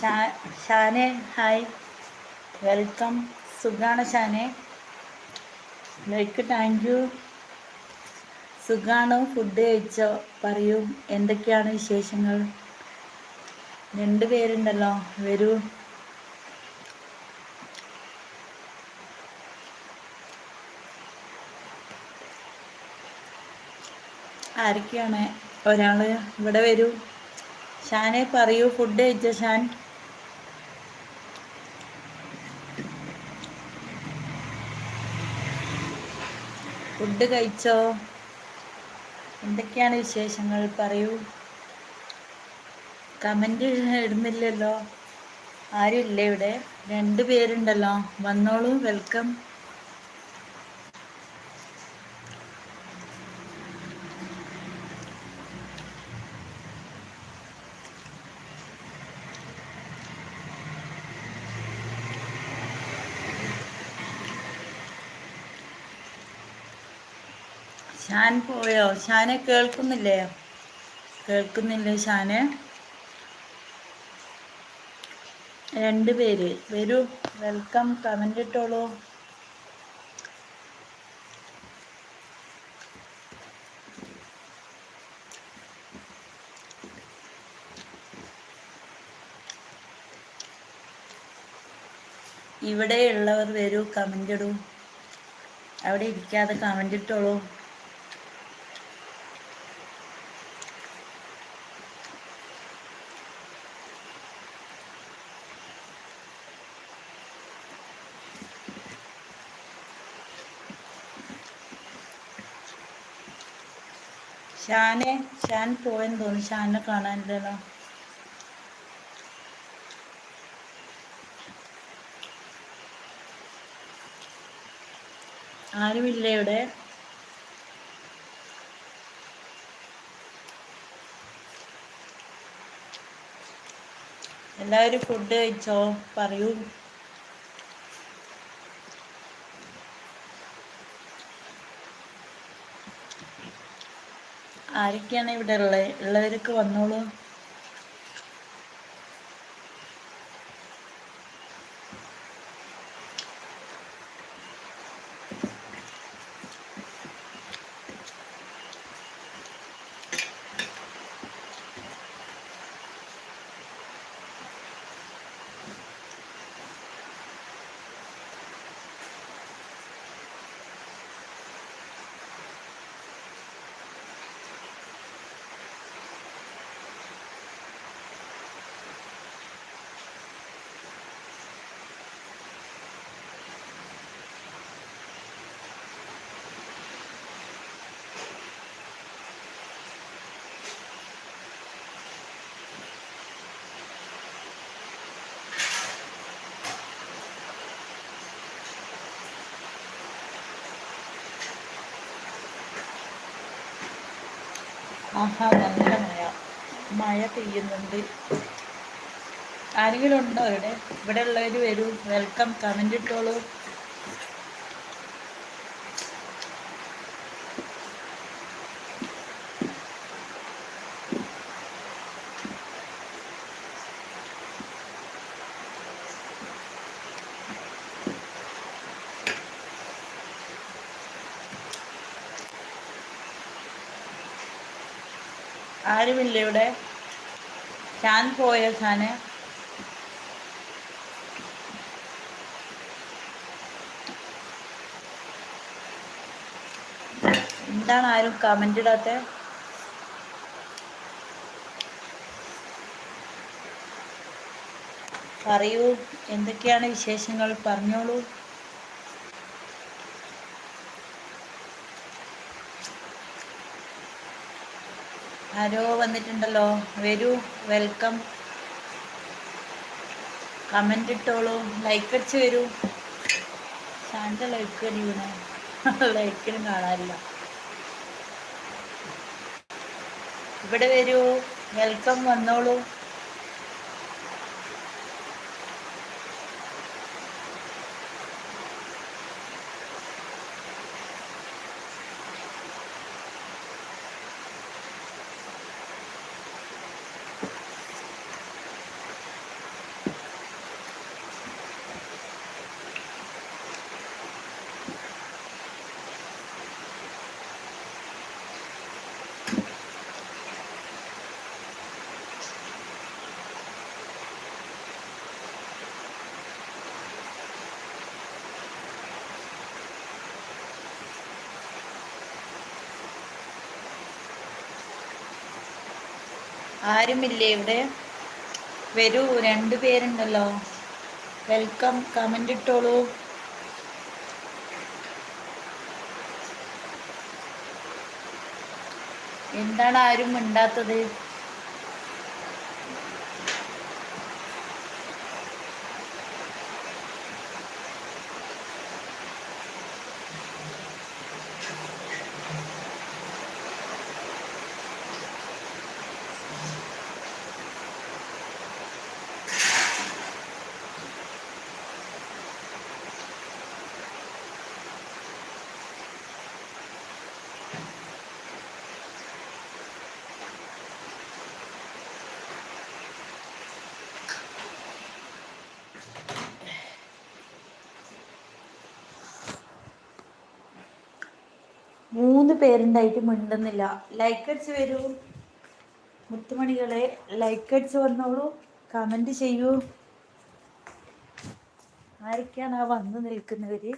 Shah ഷാനെ hi. Welcome. സുഖാണ് ഷാനെ? Like thank you. സുഖാണ്? Food കഴിച്ചോ? പറയൂ. എന്തൊക്കെയാണ് വിശേഷങ്ങൾ? രണ്ട് പേരുണ്ടല്ലോ. വരൂ. ആരൊക്കെയാണ്? ഒരാൾ ഇവിടെ വരൂ. ഷാനെ പറയൂ. ഫുഡ് കഴിച്ചോ ഷാൻ? ഫുഡ് കഴിച്ചോ? എന്തൊക്കെയാണ് വിശേഷങ്ങൾ? പറയൂ. കമന്റ് ഇടുന്നില്ലല്ലോ. ആരും ഇല്ലേ ഇവിടെ? രണ്ട് പേരുണ്ടല്ലോ. വന്നോളൂ. വെൽക്കം. ഷാൻ പോയോ? ഷാനെ കേൾക്കുന്നില്ലേ? കേൾക്കുന്നില്ലേ ഷാനെ? രണ്ട് പേര്. വരൂ വെൽക്കം കമന്റ് ഇട്ടോളൂ. ഇവിടെയുള്ളവർ വരൂ കമന്റ് ഇടൂ. അവിടെ ഇരിക്കാതെ കമന്റ് ഇട്ടോളൂ. ഷാനെ ഷാൻ പോയെന്ന് തോന്നുന്നു ഷാനെ കാണാനില്ലല്ലോ. ആരുമില്ല ഇവിടെ? എല്ലാവരും ഫുഡ് കഴിച്ചോ? പറയൂ. ആരൊക്കെയാണ് ഇവിടെ ഉള്ളത് ഉള്ളവരൊക്കെ വന്നോളൂ. ആഹാ നല്ല മഴ മഴ പെയ്യുന്നുണ്ട്. ആരെങ്കിലും ഉണ്ടോ ഇവിടെ? ഇവിടെ ഉള്ളവർ വരൂ. വെൽക്കം. കമന്റ് ഇട്ടോളൂ. ആരുമില്ല ഇവിടെ. ഷാൻ പോയ ഷാന് എന്താണ് ആരും കമന്റ് ഇടാത്ത? പറയൂ എന്തൊക്കെയാണ് വിശേഷങ്ങൾ? പറഞ്ഞോളൂ. ആരോ വന്നിട്ടുണ്ടല്ലോ. വരൂ വെൽക്കം കമന്റ് ഇട്ടോളൂ. ലൈക്ക് അടിച്ച് വരൂ. ശാന്ത ലൈക്ക് അടിക്കണേ ലൈക്കിനും കാണാറില്ല ഇവിടെ വരൂ. വെൽക്കം വന്നോളൂ. ആരുമില്ലേ ഇവിടെ? വരൂ രണ്ടു പേരുണ്ടല്ലോ. വെൽക്കം കമന്റ് ഇട്ടോളൂ. എന്താണ് ആരും മിണ്ടാത്തത്? മൂന്ന് പേരുണ്ടായിട്ട് മിണ്ടുന്നില്ല. ലൈക്ക് വരൂ. മുത്തുമണികളെ ലൈക്ക് വന്നോളൂ. കമന്റ് ചെയ്യൂ. ആരൊക്കെയാണ് ആ വന്ന് നിൽക്കുന്നവർ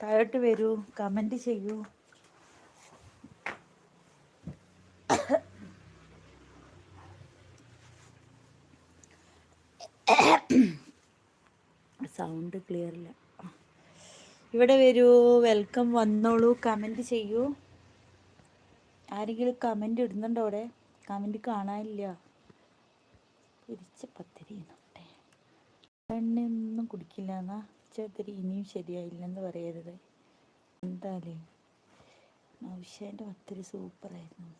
താഴോട്ട് വരൂ. കമന്റ് ചെയ്യൂ. സൗണ്ട് ക്ലിയർ ഇല്ല. ഇവിടെ വരൂ വെൽക്കം വന്നോളൂ കമന്റ് ചെയ്യൂ. ആരെങ്കിലും കമന്റ് ഇടുന്നുണ്ടോ അവിടെ? കമന്റ് കാണാനില്ല. പിരിച്ച പത്തിരി കുടിക്കില്ല എന്നാ ചേർത്തിരി ഇനിയും ശരിയായില്ലെന്ന് പറയരുത്. എന്തായാലും നൗഷേന്റെ പത്തിരി സൂപ്പറായിരുന്നു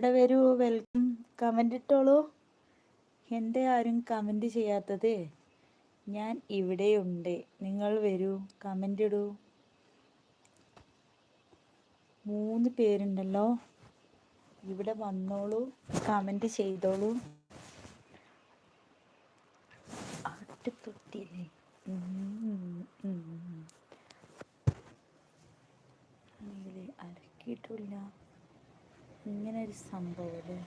ഇവിടെ വരൂ വെൽക്കം കമന്റ് ഇട്ടോളൂ. എന്റെ ആരും കമന്റ് ചെയ്യാത്തത്? ഞാൻ ഇവിടെയുണ്ട്. നിങ്ങൾ വരൂ കമന്റ് ഇടൂ. മൂന്ന് പേരുണ്ടല്ലോ. ഇവിടെ വന്നോളൂ കമന്റ് ചെയ്തോളൂ. ആട്ടുതൊട്ടിയില്ലേ അലക്കിയിട്ടില്ല. ഇങ്ങനെ ഒരു സംഭവം അല്ലേ?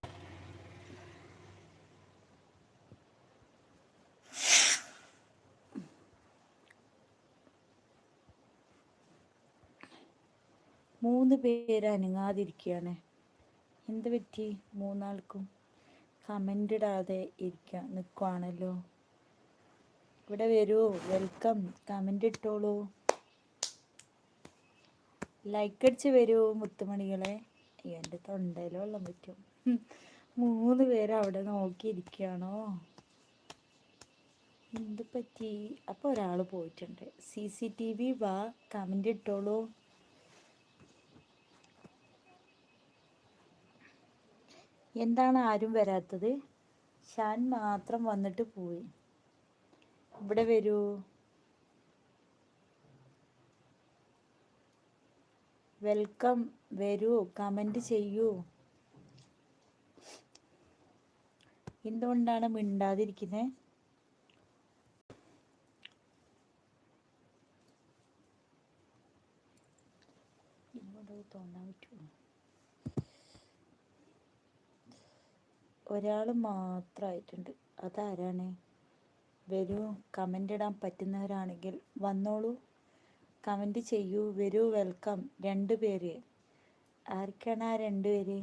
മൂന്ന് പേര് അനങ്ങാതിരിക്കുകയാണ്. എന്ത് പറ്റി? മൂന്നാൾക്കും കമന്റ് ഇടാതെ ഇരിക്കുക നിൽക്കുവാണല്ലോ ഇവിടെ വരൂ വെൽക്കം കമന്റ് ഇട്ടോളൂ. ലൈക്ക് അടിച്ച് വരൂ മുത്തുമണികളെ. എന്റെ തൊണ്ടയിൽ വെള്ളം പറ്റും. മൂന്ന് പേര് അവിടെ നോക്കിയിരിക്കുകയാണോ? എന്ത് പറ്റി? അപ്പോൾ ഒരാൾ പോയിട്ടുണ്ട്. സി സി ടി വി വാ കമന്റ് ഇട്ടോളൂ. എന്താണ് ആരും വരാത്തത്? ഷാൻ മാത്രം വന്നിട്ട് പോയി. ഇവിടെ വരൂ. വെൽക്കം വരൂ കമന്റ് ചെയ്യൂ. എന്തുകൊണ്ടാണ് മിണ്ടാതിരിക്കുന്നത് ഒരാൾ മാത്രമായിട്ടുണ്ട് അതാരാണ്? വരൂ കമന്റ് ഇടാൻ പറ്റുന്നവരാണെങ്കിൽ വന്നോളൂ. കമന്റ് ചെയ്യൂ. വരൂ. വെൽക്കം. രണ്ട് പേര്. ആർക്കാണ് ആ രണ്ട് പേര്?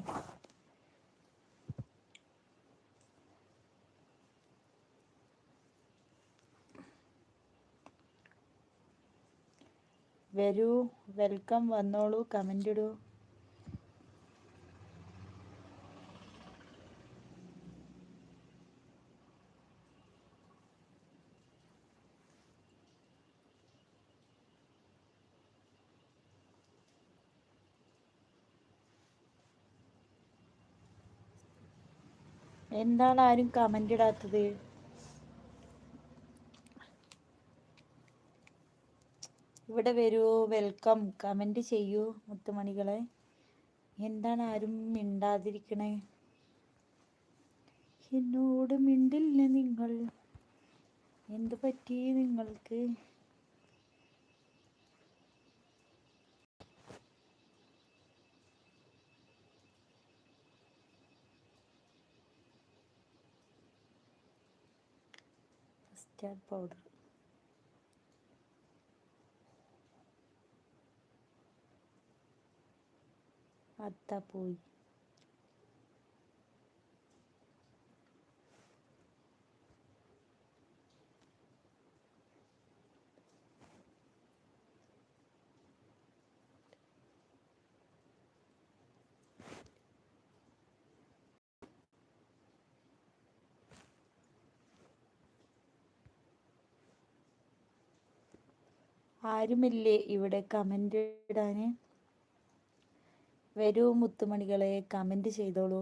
വരൂ. വെൽക്കം. വന്നോളൂ. കമന്റ് ഇടൂ. എന്താണ് ആരും കമന്റ് ഇടാത്തത്? ഇവിടെ വരൂ വെൽക്കം കമന്റ് ചെയ്യൂ മുത്തുമണികളെ. എന്താണ് ആരും മിണ്ടാതിരിക്കണേ? എന്നോട് മിണ്ടില്ല നിങ്ങൾ. എന്ത് പറ്റി നിങ്ങൾക്ക്? கேட் பவுடர் அத்தா போய் ആരുമില്ലേ ഇവിടെ കമന്റ് ഇടാൻ വരൂ മുത്തുമണികളെ കമന്റ് ചെയ്തോളൂ.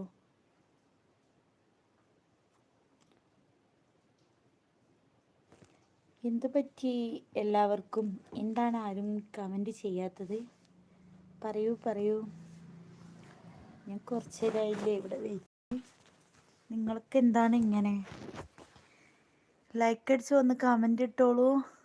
എന്ത് പറ്റി എല്ലാവർക്കും? എന്താണ് ആരും കമന്റ് ചെയ്യാത്തത്? പറയൂ പറയൂ. ഞാൻ കുറച്ച് നേരമായില്ലേ ഇവിടെ വെയിറ്റ്. നിങ്ങൾക്ക് എന്താണ് ഇങ്ങനെ? ലൈക്ക് അടിച്ച് വന്ന് കമന്റ് ഇട്ടോളൂ.